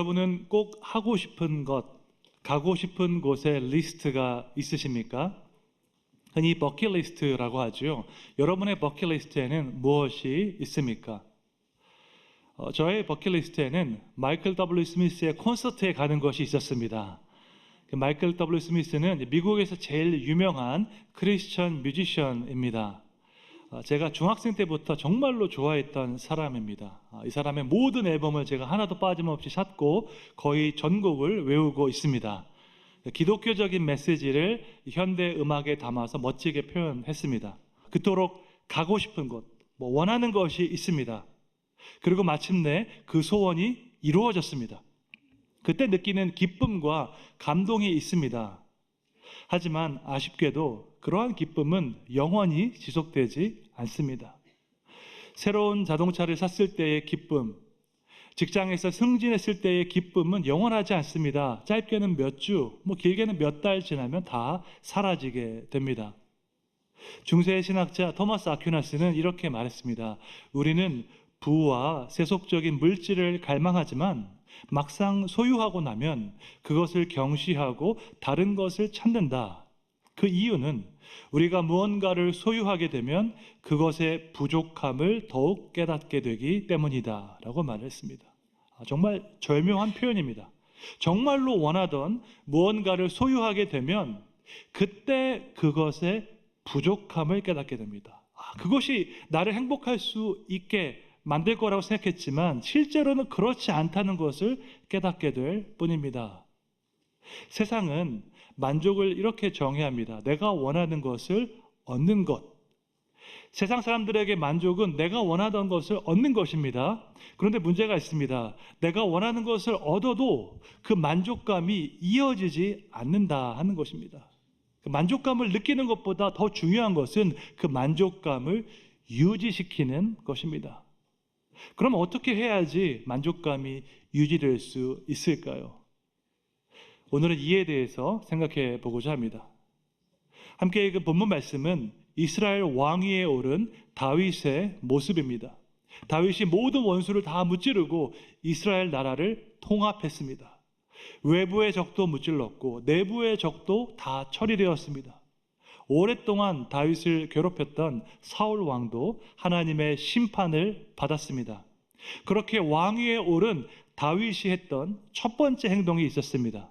여러분은 꼭 하고 싶은 것, 가고 싶은 곳의 리스트가 있으십니까? 흔히 버킷리스트라고 하죠. 여러분의 버킷리스트에는 무엇이 있습니까? 어, 저의 버킷리스트에는 마이클 W. 스미스의 콘서트에 가는 것이 있었습니다. 그 마이클 W. 스미스는 미국에서 제일 유명한 크리스천 뮤지션입니다. 어, 제가 중학생 때부터 정말로 좋아했던 사람입니다. 어, 이 사람의 모든 앨범을 제가 하나도 빠짐없이 샀고 거의 전곡을 외우고 있습니다. 기독교적인 메시지를 현대 음악에 담아서 멋지게 표현했습니다. 그토록 가고 싶은 곳, 뭐 원하는 것이 있습니다. 그리고 마침내 그 소원이 이루어졌습니다. 그때 느끼는 기쁨과 감동이 있습니다. 하지만 아쉽게도 그러한 기쁨은 영원히 지속되지 않습니다. 새로운 자동차를 샀을 때의 기쁨, 직장에서 승진했을 때의 기쁨은 영원하지 않습니다. 짧게는 몇 주, 뭐 길게는 몇 달 지나면 다 사라지게 됩니다. 중세 신학자 토마스 아퀴나스는 이렇게 말했습니다. 우리는 부와 세속적인 물질을 갈망하지만 막상 소유하고 나면 그것을 경시하고 다른 것을 찾는다. 그 이유는 우리가 무언가를 소유하게 되면 그것의 부족함을 더욱 깨닫게 되기 때문이다. 라고 말했습니다. 아, 정말 절묘한 표현입니다. 정말로 원하던 무언가를 소유하게 되면 그때 그것의 부족함을 깨닫게 됩니다. 아, 그것이 나를 행복할 수 있게 만들 거라고 생각했지만 실제로는 그렇지 않다는 것을 깨닫게 될 뿐입니다. 세상은 만족을 이렇게 정의합니다. 내가 원하는 것을 얻는 것. 세상 사람들에게 만족은 내가 원하던 것을 얻는 것입니다. 그런데 문제가 있습니다. 내가 원하는 것을 얻어도 그 만족감이 이어지지 않는다 하는 것입니다. 그 만족감을 느끼는 것보다 더 중요한 것은 그 만족감을 유지시키는 것입니다. 그럼 어떻게 해야지 만족감이 유지될 수 있을까요? 오늘은 이에 대해서 생각해 보고자 합니다. 함께 읽은 본문 말씀은 이스라엘 왕위에 오른 다윗의 모습입니다. 다윗이 모든 원수를 다 무찌르고 이스라엘 나라를 통합했습니다. 외부의 적도 무찔렀고 내부의 적도 다 처리되었습니다. 오랫동안 다윗을 괴롭혔던 사울 왕도 하나님의 심판을 받았습니다. 그렇게 왕위에 오른 다윗이 했던 첫 번째 행동이 있었습니다.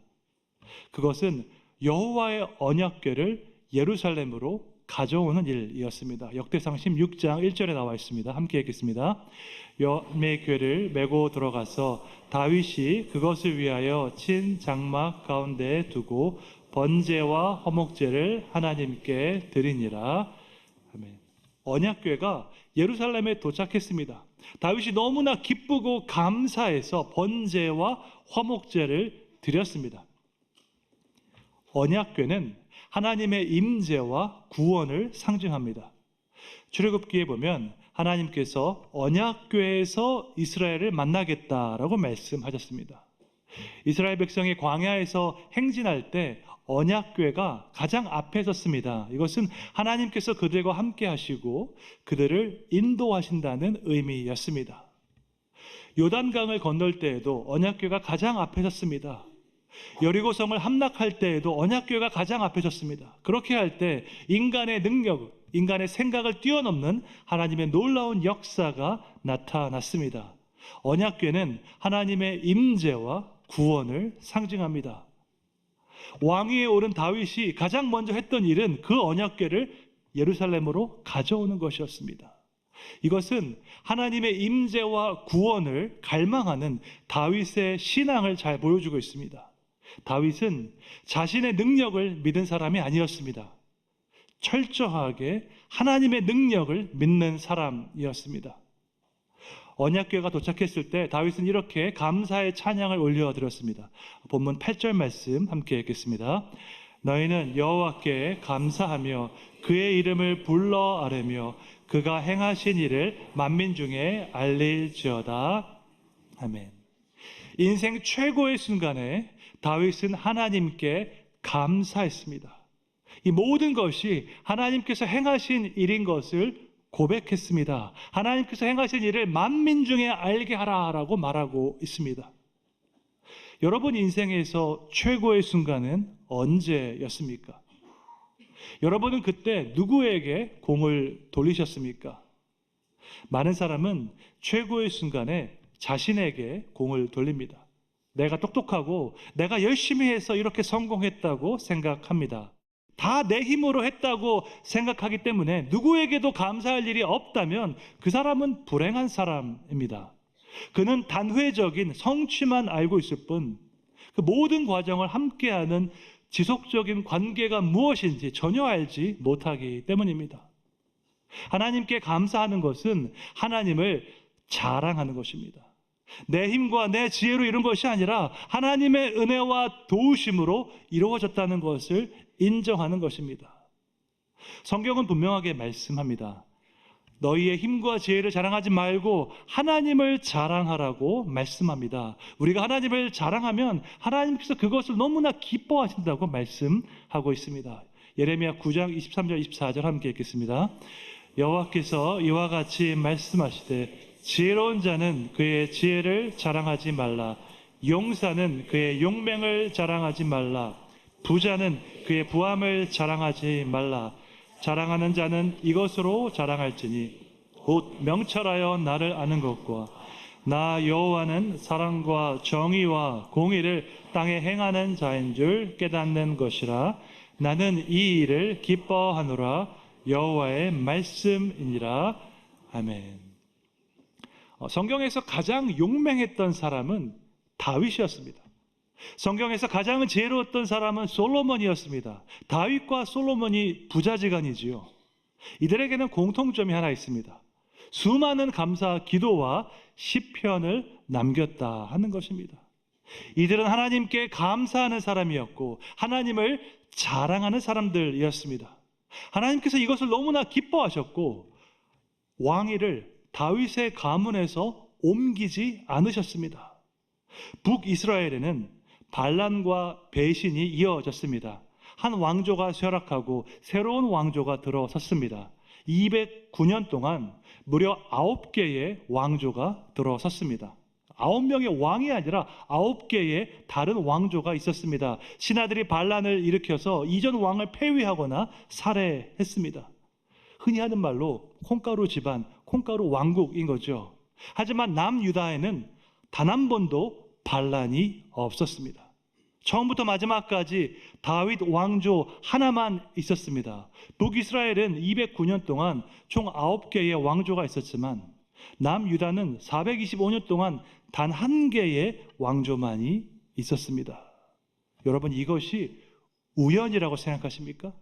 그것은 여호와의 언약궤를 예루살렘으로 가져오는 일이었습니다. 역대상 16장 1절에 나와 있습니다. 함께 읽겠습니다. 여호와의 궤를 메고 들어가서 다윗이 그것을 위하여 친 장막 가운데에 두고 번제와 허목제를 하나님께 드리니라. 아멘. 언약궤가 예루살렘에 도착했습니다. 다윗이 너무나 기쁘고 감사해서 번제와 화목제를 드렸습니다. 언약궤는 하나님의 임재와 구원을 상징합니다. 출애굽기에 보면 하나님께서 언약궤에서 이스라엘을 만나겠다라고 말씀하셨습니다. 이스라엘 백성이 광야에서 행진할 때 언약궤가 가장 앞에 섰습니다. 이것은 하나님께서 그들과 함께 하시고 그들을 인도하신다는 의미였습니다. 요단강을 건널 때에도 언약궤가 가장 앞에 섰습니다. 여리고성을 함락할 때에도 언약궤가 가장 앞에 섰습니다. 그렇게 할 때 인간의 능력, 인간의 생각을 뛰어넘는 하나님의 놀라운 역사가 나타났습니다. 언약궤는 하나님의 임재와 구원을 상징합니다. 왕위에 오른 다윗이 가장 먼저 했던 일은 그 언약궤를 예루살렘으로 가져오는 것이었습니다. 이것은 하나님의 임재와 구원을 갈망하는 다윗의 신앙을 잘 보여주고 있습니다. 다윗은 자신의 능력을 믿은 사람이 아니었습니다. 철저하게 하나님의 능력을 믿는 사람이었습니다. 언약궤가 도착했을 때 다윗은 이렇게 감사의 찬양을 올려드렸습니다. 본문 8절 말씀 함께 읽겠습니다. 너희는 여호와께 감사하며 그의 이름을 불러 아뢰며 그가 행하신 일을 만민 중에 알릴지어다. 아멘. 인생 최고의 순간에 다윗은 하나님께 감사했습니다. 이 모든 것이 하나님께서 행하신 일인 것을 고백했습니다. 하나님께서 행하신 일을 만민 중에 알게 하라라고 말하고 있습니다. 여러분 인생에서 최고의 순간은 언제였습니까? 여러분은 그때 누구에게 공을 돌리셨습니까? 많은 사람은 최고의 순간에 자신에게 공을 돌립니다. 내가 똑똑하고 내가 열심히 해서 이렇게 성공했다고 생각합니다. 다 내 힘으로 했다고 생각하기 때문에 누구에게도 감사할 일이 없다면 그 사람은 불행한 사람입니다. 그는 단회적인 성취만 알고 있을 뿐, 그 모든 과정을 함께하는 지속적인 관계가 무엇인지 전혀 알지 못하기 때문입니다. 하나님께 감사하는 것은 하나님을 자랑하는 것입니다. 내 힘과 내 지혜로 이룬 것이 아니라 하나님의 은혜와 도우심으로 이루어졌다는 것을 인정하는 것입니다. 성경은 분명하게 말씀합니다. 너희의 힘과 지혜를 자랑하지 말고 하나님을 자랑하라고 말씀합니다. 우리가 하나님을 자랑하면 하나님께서 그것을 너무나 기뻐하신다고 말씀하고 있습니다. 예레미야 9장 23절 24절 함께 읽겠습니다. 여호와께서 이와 같이 말씀하시되 지혜로운 자는 그의 지혜를 자랑하지 말라 용사는 그의 용맹을 자랑하지 말라 부자는 그의 부함을 자랑하지 말라 자랑하는 자는 이것으로 자랑할지니 곧 명철하여 나를 아는 것과 나 여호와는 사랑과 정의와 공의를 땅에 행하는 자인 줄 깨닫는 것이라 나는 이 일을 기뻐하노라 여호와의 말씀이니라 아멘. 어, 성경에서 가장 용맹했던 사람은 다윗이었습니다. 성경에서 가장 지혜로웠던 사람은 솔로몬이었습니다. 다윗과 솔로몬이 부자지간이지요. 이들에게는 공통점이 하나 있습니다. 수많은 감사 기도와 시편을 남겼다 하는 것입니다. 이들은 하나님께 감사하는 사람이었고 하나님을 자랑하는 사람들이었습니다. 하나님께서 이것을 너무나 기뻐하셨고 왕위를 다윗의 가문에서 옮기지 않으셨습니다. 북이스라엘에는 반란과 배신이 이어졌습니다. 한 왕조가 쇠락하고 새로운 왕조가 들어섰습니다. 209년 동안 무려 9개의 왕조가 들어섰습니다. 9명의 왕이 아니라 9개의 다른 왕조가 있었습니다. 신하들이 반란을 일으켜서 이전 왕을 폐위하거나 살해했습니다. 흔히 하는 말로 콩가루 집안, 콩가루 왕국인 거죠. 하지만 남유다에는 단 한 번도 반란이 없었습니다. 처음부터 마지막까지 다윗 왕조 하나만 있었습니다. 북이스라엘은 209년 동안 총 9개의 왕조가 있었지만 남유다는 425년 동안 단 한 개의 왕조만이 있었습니다. 여러분 이것이 우연이라고 생각하십니까?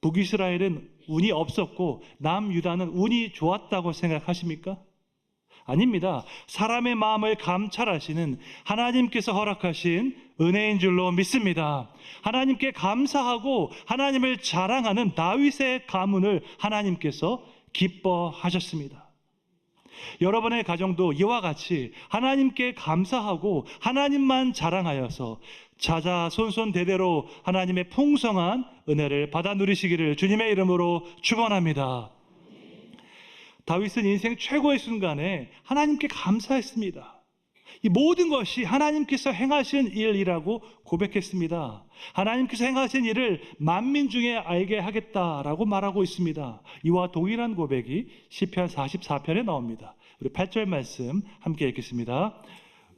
북이스라엘은 운이 없었고 남유다는 운이 좋았다고 생각하십니까? 아닙니다. 사람의 마음을 감찰하시는 하나님께서 허락하신 은혜인 줄로 믿습니다. 하나님께 감사하고 하나님을 자랑하는 다윗의 가문을 하나님께서 기뻐하셨습니다. 여러분의 가정도 이와 같이 하나님께 감사하고 하나님만 자랑하여서 자자손손 대대로 하나님의 풍성한 은혜를 받아 누리시기를 주님의 이름으로 축원합니다. 다윗은 인생 최고의 순간에 하나님께 감사했습니다. 이 모든 것이 하나님께서 행하신 일이라고 고백했습니다. 하나님께서 행하신 일을 만민 중에 알게 하겠다라고 말하고 있습니다. 이와 동일한 고백이 시편 44편에 나옵니다. 우리 8절 말씀 함께 읽겠습니다.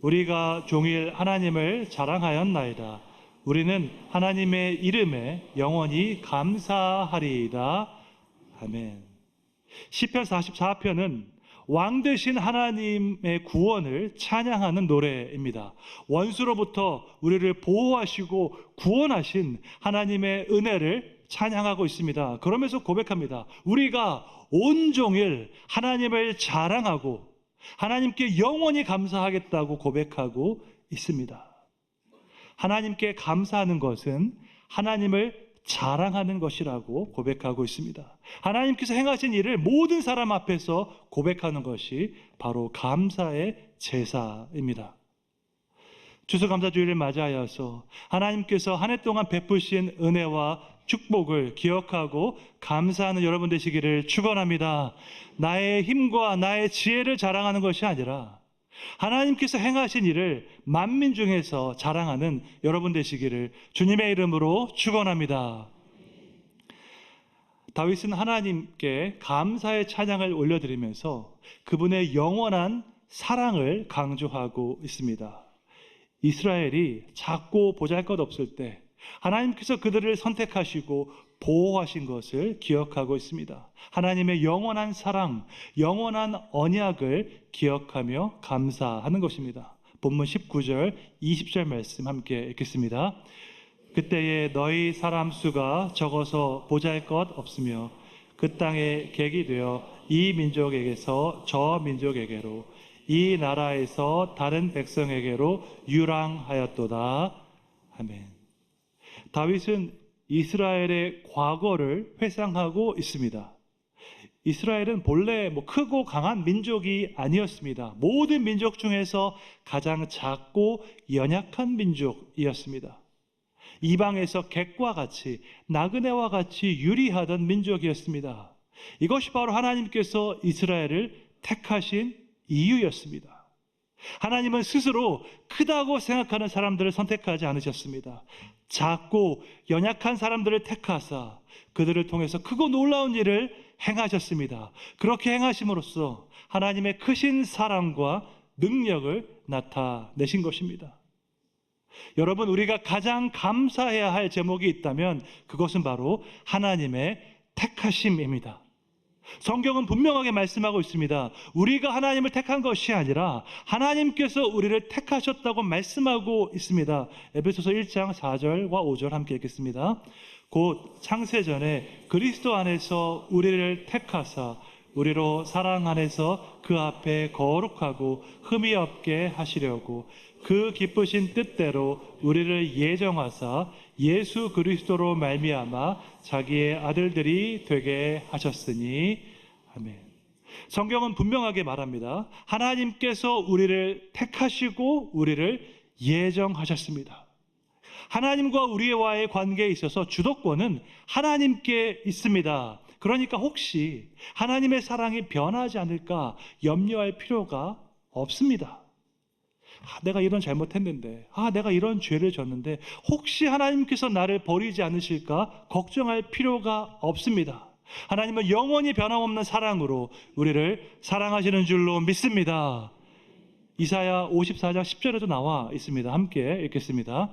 우리가 종일 하나님을 자랑하였나이다. 우리는 하나님의 이름에 영원히 감사하리이다. 아멘. 시편 44편은 왕 되신 하나님의 구원을 찬양하는 노래입니다. 원수로부터 우리를 보호하시고 구원하신 하나님의 은혜를 찬양하고 있습니다. 그러면서 고백합니다. 우리가 온종일 하나님을 자랑하고 하나님께 영원히 감사하겠다고 고백하고 있습니다. 하나님께 감사하는 것은 하나님을 자랑하는 것이라고 고백하고 있습니다. 하나님께서 행하신 일을 모든 사람 앞에서 고백하는 것이 바로 감사의 제사입니다. 추수감사주의를 맞이하여서 하나님께서 한 해 동안 베푸신 은혜와 축복을 기억하고 감사하는 여러분 되시기를 축원합니다. 나의 힘과 나의 지혜를 자랑하는 것이 아니라 하나님께서 행하신 일을 만민 중에서 자랑하는 여러분 되시기를 주님의 이름으로 축원합니다. 다윗은 하나님께 감사의 찬양을 올려드리면서 그분의 영원한 사랑을 강조하고 있습니다. 이스라엘이 작고 보잘것없을 때 하나님께서 그들을 선택하시고 보호하신 것을 기억하고 있습니다. 하나님의 영원한 사랑, 영원한 언약을 기억하며 감사하는 것입니다. 본문 19절, 20절 말씀 함께 읽겠습니다. 그때에 너희 사람 수가 적어서 보잘 것 없으며 그 땅에 객이 되어 이 민족에게서 저 민족에게로 이 나라에서 다른 백성에게로 유랑하였도다. 아멘. 다윗은 이스라엘의 과거를 회상하고 있습니다. 이스라엘은 본래 뭐 크고 강한 민족이 아니었습니다. 모든 민족 중에서 가장 작고 연약한 민족이었습니다. 이방에서 객과 같이 나그네와 같이 유리하던 민족이었습니다. 이것이 바로 하나님께서 이스라엘을 택하신 이유였습니다. 하나님은 스스로 크다고 생각하는 사람들을 선택하지 않으셨습니다. 작고 연약한 사람들을 택하사 그들을 통해서 크고 놀라운 일을 행하셨습니다. 그렇게 행하심으로써 하나님의 크신 사랑과 능력을 나타내신 것입니다. 여러분, 우리가 가장 감사해야 할 제목이 있다면 그것은 바로 하나님의 택하심입니다. 성경은 분명하게 말씀하고 있습니다. 우리가 하나님을 택한 것이 아니라 하나님께서 우리를 택하셨다고 말씀하고 있습니다. 에베소서 1장 4절과 5절 함께 읽겠습니다. 곧 창세 전에 그리스도 안에서 우리를 택하사 우리로 사랑 안에서 그 앞에 거룩하고 흠이 없게 하시려고 그 기쁘신 뜻대로 우리를 예정하사 예수 그리스도로 말미암아 자기의 아들들이 되게 하셨으니 아멘. 성경은 분명하게 말합니다. 하나님께서 우리를 택하시고 우리를 예정하셨습니다. 하나님과 우리와의 관계에 있어서 주도권은 하나님께 있습니다. 그러니까 혹시 하나님의 사랑이 변하지 않을까 염려할 필요가 없습니다. 아, 내가 이런 잘못했는데, 아, 내가 이런 죄를 졌는데, 혹시 하나님께서 나를 버리지 않으실까 걱정할 필요가 없습니다. 하나님은 영원히 변함없는 사랑으로 우리를 사랑하시는 줄로 믿습니다. 이사야 54장 10절에도 나와 있습니다. 함께 읽겠습니다.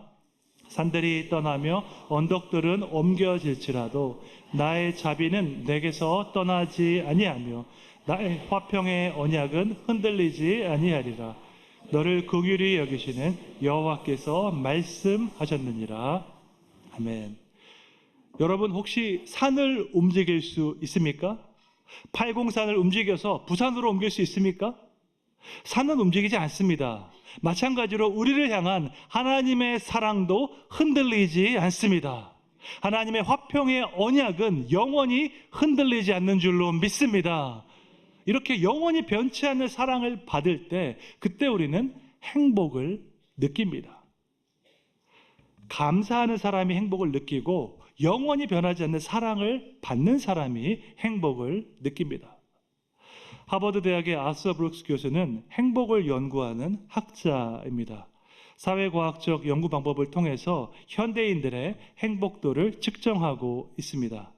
산들이 떠나며 언덕들은 옮겨질지라도 나의 자비는 내게서 떠나지 아니하며 나의 화평의 언약은 흔들리지 아니하리라. 너를 긍휼히 여기시는 여호와께서 말씀하셨느니라. 아멘. 여러분 혹시 산을 움직일 수 있습니까? 팔공산을 움직여서 부산으로 옮길 수 있습니까? 산은 움직이지 않습니다. 마찬가지로 우리를 향한 하나님의 사랑도 흔들리지 않습니다. 하나님의 화평의 언약은 영원히 흔들리지 않는 줄로 믿습니다. 이렇게 영원히 변치 않는 사랑을 받을 때 그때 우리는 행복을 느낍니다. 감사하는 사람이 행복을 느끼고 영원히 변하지 않는 사랑을 받는 사람이 행복을 느낍니다. 하버드 대학의 아서 브룩스 교수는 행복을 연구하는 학자입니다. 사회과학적 연구 방법을 통해서 현대인들의 행복도를 측정하고 있습니다.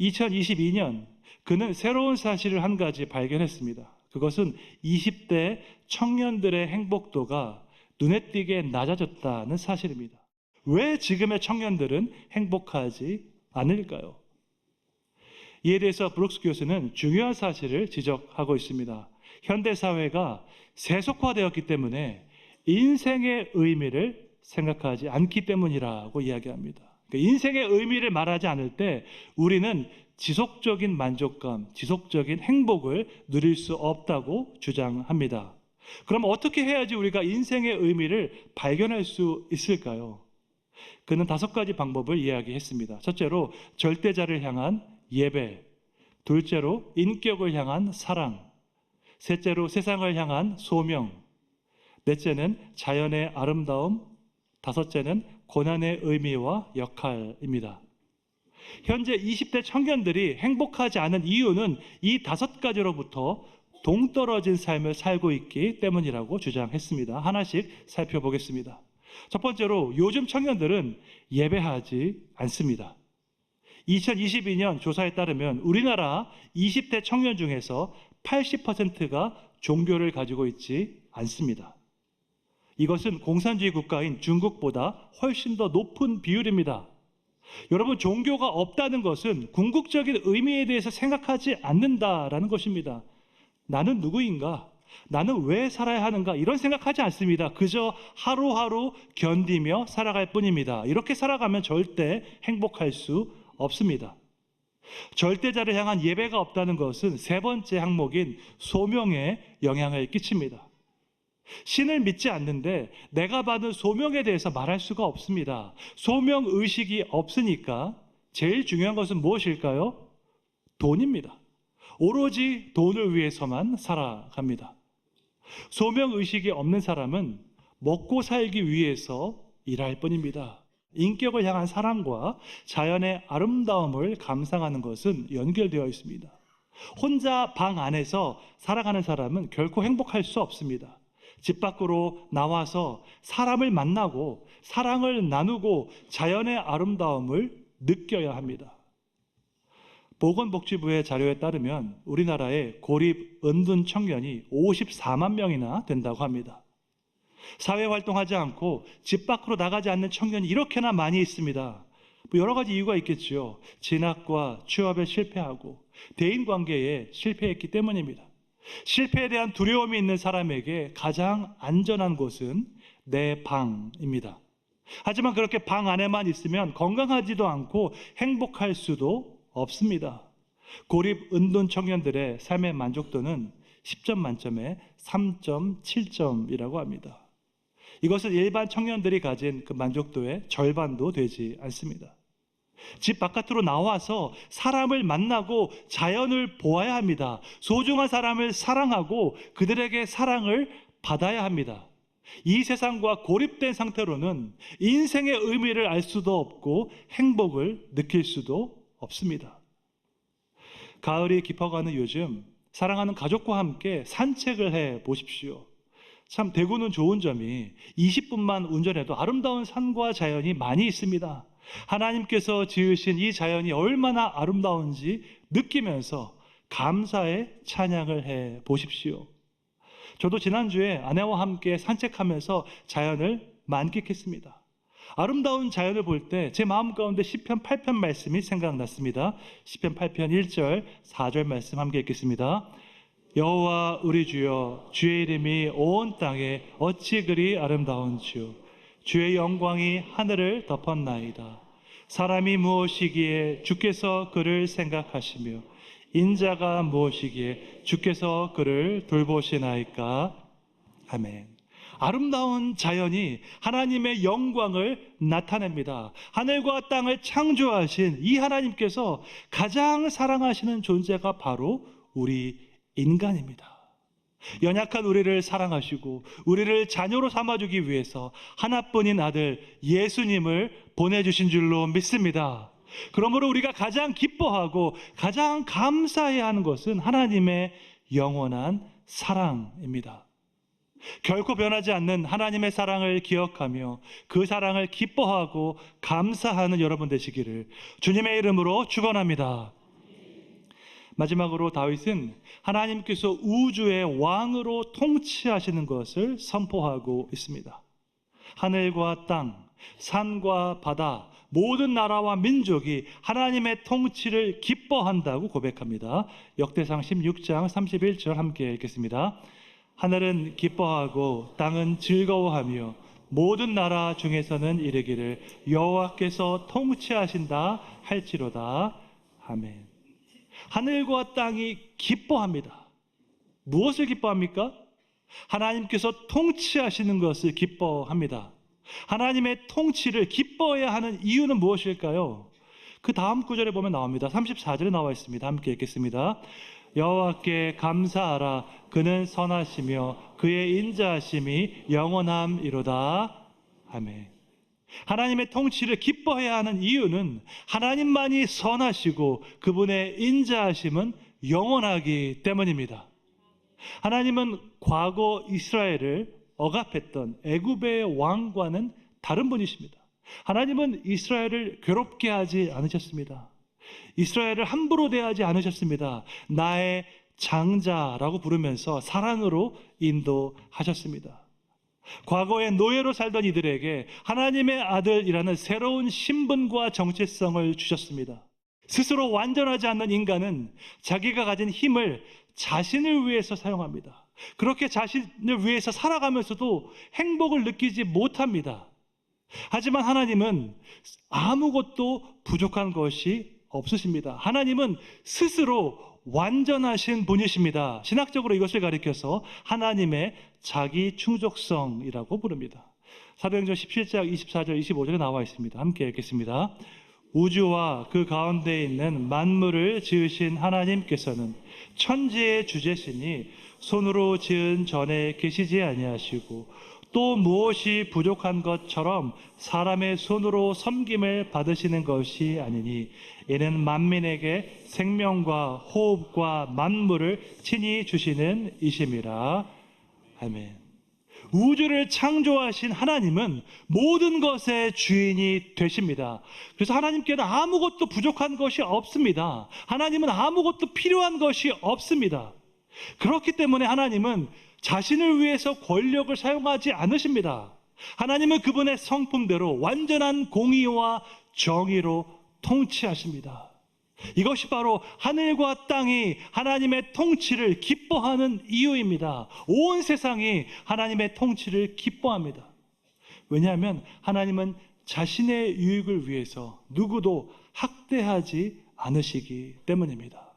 2022년 그는 새로운 사실을 한 가지 발견했습니다. 그것은 20대 청년들의 행복도가 눈에 띄게 낮아졌다는 사실입니다. 왜 지금의 청년들은 행복하지 않을까요? 이에 대해서 브룩스 교수는 중요한 사실을 지적하고 있습니다. 현대 사회가 세속화되었기 때문에 인생의 의미를 생각하지 않기 때문이라고 이야기합니다. 그러니까 인생의 의미를 말하지 않을 때 우리는 지속적인 만족감, 지속적인 행복을 누릴 수 없다고 주장합니다. 그럼 어떻게 해야지 우리가 인생의 의미를 발견할 수 있을까요? 그는 다섯 가지 방법을 이야기했습니다. 첫째로 절대자를 향한 예배, 둘째로 인격을 향한 사랑, 셋째로 세상을 향한 소명, 넷째는 자연의 아름다움, 다섯째는 고난의 의미와 역할입니다. 현재 20대 청년들이 행복하지 않은 이유는 이 다섯 가지로부터 동떨어진 삶을 살고 있기 때문이라고 주장했습니다. 하나씩 살펴보겠습니다. 첫 번째로 요즘 청년들은 예배하지 않습니다. 2022년 조사에 따르면 우리나라 20대 청년 중에서 80%가 종교를 가지고 있지 않습니다. 이것은 공산주의 국가인 중국보다 훨씬 더 높은 비율입니다. 여러분, 종교가 없다는 것은 궁극적인 의미에 대해서 생각하지 않는다라는 것입니다. 나는 누구인가? 나는 왜 살아야 하는가? 이런 생각하지 않습니다. 그저 하루하루 견디며 살아갈 뿐입니다. 이렇게 살아가면 절대 행복할 수 없습니다. 절대자를 향한 예배가 없다는 것은 세 번째 항목인 소명에 영향을 끼칩니다. 신을 믿지 않는데 내가 받은 소명에 대해서 말할 수가 없습니다. 소명 의식이 없으니까 제일 중요한 것은 무엇일까요? 돈입니다. 오로지 돈을 위해서만 살아갑니다. 소명 의식이 없는 사람은 먹고 살기 위해서 일할 뿐입니다. 인격을 향한 사랑과 자연의 아름다움을 감상하는 것은 연결되어 있습니다. 혼자 방 안에서 살아가는 사람은 결코 행복할 수 없습니다. 집 밖으로 나와서 사람을 만나고 사랑을 나누고 자연의 아름다움을 느껴야 합니다. 보건복지부의 자료에 따르면 우리나라의 고립 은둔 청년이 54만 명이나 된다고 합니다. 사회 활동하지 않고 집 밖으로 나가지 않는 청년이 이렇게나 많이 있습니다. 뭐 여러 가지 이유가 있겠지요. 진학과 취업에 실패하고 대인 관계에 실패했기 때문입니다. 실패에 대한 두려움이 있는 사람에게 가장 안전한 곳은 내 방입니다. 하지만 그렇게 방 안에만 있으면 건강하지도 않고 행복할 수도 없습니다. 고립 은둔 청년들의 삶의 만족도는 10점 만점에 3.7점이라고 합니다. 이것은 일반 청년들이 가진 그 만족도의 절반도 되지 않습니다. 집 바깥으로 나와서 사람을 만나고 자연을 보아야 합니다. 소중한 사람을 사랑하고 그들에게 사랑을 받아야 합니다. 이 세상과 고립된 상태로는 인생의 의미를 알 수도 없고 행복을 느낄 수도 없습니다. 가을이 깊어가는 요즘 사랑하는 가족과 함께 산책을 해 보십시오. 참 대구는 좋은 점이 20분만 운전해도 아름다운 산과 자연이 많이 있습니다. 하나님께서 지으신 이 자연이 얼마나 아름다운지 느끼면서 감사의 찬양을 해 보십시오. 저도 지난주에 아내와 함께 산책하면서 자연을 만끽했습니다. 아름다운 자연을 볼 때 제 마음 가운데 시편 8편 말씀이 생각났습니다. 시편 8편 1절, 4절 말씀 함께 읽겠습니다. 여호와 우리 주여 주의 이름이 온 땅에 어찌 그리 아름다운지요 주의 영광이 하늘을 덮었나이다. 사람이 무엇이기에 주께서 그를 생각하시며 인자가 무엇이기에 주께서 그를 돌보시나이까? 아멘. 아름다운 자연이 하나님의 영광을 나타냅니다. 하늘과 땅을 창조하신 이 하나님께서 가장 사랑하시는 존재가 바로 우리 인간입니다. 연약한 우리를 사랑하시고 우리를 자녀로 삼아주기 위해서 하나뿐인 아들 예수님을 보내주신 줄로 믿습니다. 그러므로 우리가 가장 기뻐하고 가장 감사해야 하는 것은 하나님의 영원한 사랑입니다. 결코 변하지 않는 하나님의 사랑을 기억하며 그 사랑을 기뻐하고 감사하는 여러분 되시기를 주님의 이름으로 축원합니다. 마지막으로 다윗은 하나님께서 우주의 왕으로 통치하시는 것을 선포하고 있습니다. 하늘과 땅, 산과 바다, 모든 나라와 민족이 하나님의 통치를 기뻐한다고 고백합니다. 역대상 16장 31절 함께 읽겠습니다. 하늘은 기뻐하고 땅은 즐거워하며 모든 나라 중에서는 이르기를 여호와께서 통치하신다 할지로다. 아멘. 하늘과 땅이 기뻐합니다. 무엇을 기뻐합니까? 하나님께서 통치하시는 것을 기뻐합니다. 하나님의 통치를 기뻐해야 하는 이유는 무엇일까요? 그 다음 구절에 보면 나옵니다. 34절에 나와 있습니다. 함께 읽겠습니다. 여호와께 감사하라 그는 선하시며 그의 인자하심이 영원함이로다. 아멘. 하나님의 통치를 기뻐해야 하는 이유는 하나님만이 선하시고 그분의 인자하심은 영원하기 때문입니다. 하나님은 과거 이스라엘을 억압했던 애굽의 왕과는 다른 분이십니다. 하나님은 이스라엘을 괴롭게 하지 않으셨습니다. 이스라엘을 함부로 대하지 않으셨습니다. 나의 장자라고 부르면서 사랑으로 인도하셨습니다. 과거에 노예로 살던 이들에게 하나님의 아들이라는 새로운 신분과 정체성을 주셨습니다. 스스로 완전하지 않는 인간은 자기가 가진 힘을 자신을 위해서 사용합니다. 그렇게 자신을 위해서 살아가면서도 행복을 느끼지 못합니다. 하지만 하나님은 아무것도 부족한 것이 없으십니다. 하나님은 스스로 완전하신 분이십니다. 신학적으로 이것을 가리켜서 하나님의 자기 충족성이라고 부릅니다. 사도행전 17장 24절 25절에 나와 있습니다. 함께 읽겠습니다. 우주와 그 가운데 있는 만물을 지으신 하나님께서는 천지의 주제시니 손으로 지은 전에 계시지 아니하시고 또 무엇이 부족한 것처럼 사람의 손으로 섬김을 받으시는 것이 아니니 이는 만민에게 생명과 호흡과 만물을 친히 주시는 이심이라 아멘. 우주를 창조하신 하나님은 모든 것의 주인이 되십니다. 그래서 하나님께는 아무것도 부족한 것이 없습니다. 하나님은 아무것도 필요한 것이 없습니다. 그렇기 때문에 하나님은 자신을 위해서 권력을 사용하지 않으십니다. 하나님은 그분의 성품대로 완전한 공의와 정의로 통치하십니다. 이것이 바로 하늘과 땅이 하나님의 통치를 기뻐하는 이유입니다. 온 세상이 하나님의 통치를 기뻐합니다. 왜냐하면 하나님은 자신의 유익을 위해서 누구도 학대하지 않으시기 때문입니다.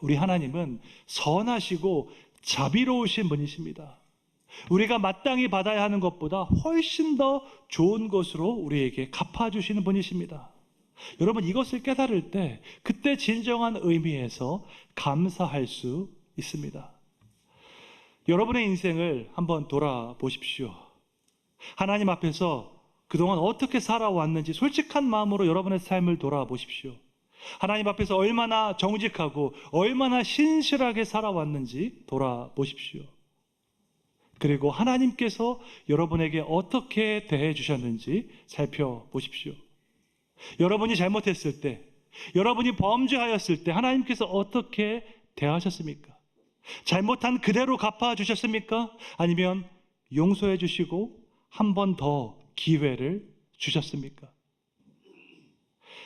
우리 하나님은 선하시고 자비로우신 분이십니다. 우리가 마땅히 받아야 하는 것보다 훨씬 더 좋은 것으로 우리에게 갚아주시는 분이십니다. 여러분 이것을 깨달을 때 그때 진정한 의미에서 감사할 수 있습니다. 여러분의 인생을 한번 돌아보십시오. 하나님 앞에서 그동안 어떻게 살아왔는지 솔직한 마음으로 여러분의 삶을 돌아보십시오. 하나님 앞에서 얼마나 정직하고 얼마나 신실하게 살아왔는지 돌아보십시오. 그리고 하나님께서 여러분에게 어떻게 대해 주셨는지 살펴보십시오. 여러분이 잘못했을 때, 여러분이 범죄하였을 때 하나님께서 어떻게 대하셨습니까? 잘못한 그대로 갚아 주셨습니까? 아니면 용서해 주시고 한 번 더 기회를 주셨습니까?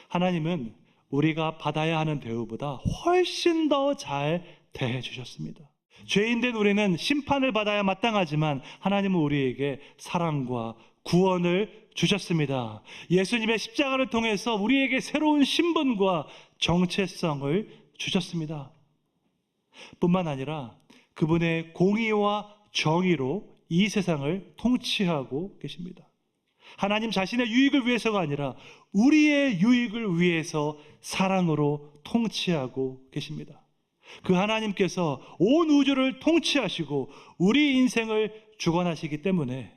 하나님은 우리가 받아야 하는 대우보다 훨씬 더 잘 대해 주셨습니다. 죄인 된 우리는 심판을 받아야 마땅하지만 하나님은 우리에게 사랑과 구원을 주셨습니다. 예수님의 십자가를 통해서 우리에게 새로운 신분과 정체성을 주셨습니다. 뿐만 아니라 그분의 공의와 정의로 이 세상을 통치하고 계십니다. 하나님 자신의 유익을 위해서가 아니라 우리의 유익을 위해서 사랑으로 통치하고 계십니다. 그 하나님께서 온 우주를 통치하시고 우리 인생을 주관하시기 때문에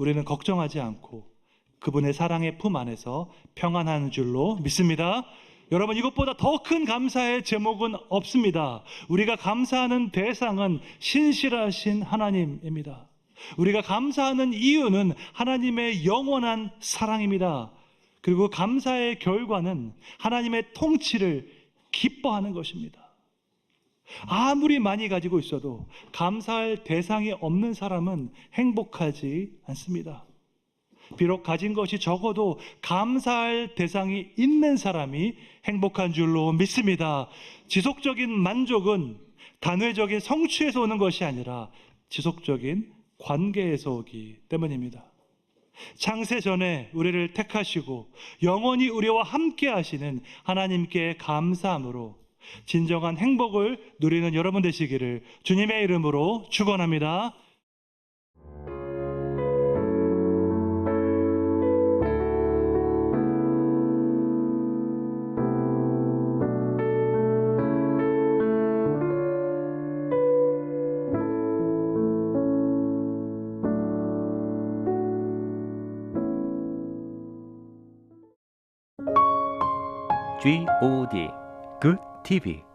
우리는 걱정하지 않고 그분의 사랑의 품 안에서 평안한 줄로 믿습니다. 여러분 이것보다 더 큰 감사의 제목은 없습니다. 우리가 감사하는 대상은 신실하신 하나님입니다. 우리가 감사하는 이유는 하나님의 영원한 사랑입니다. 그리고 감사의 결과는 하나님의 통치를 기뻐하는 것입니다. 아무리 많이 가지고 있어도 감사할 대상이 없는 사람은 행복하지 않습니다. 비록 가진 것이 적어도 감사할 대상이 있는 사람이 행복한 줄로 믿습니다. 지속적인 만족은 단회적인 성취에서 오는 것이 아니라 지속적인 관계에서 오기 때문입니다. 창세 전에 우리를 택하시고 영원히 우리와 함께 하시는 하나님께 감사함으로 진정한 행복을 누리는 여러분 되시기를 주님의 이름으로 축원합니다. G O D Good TV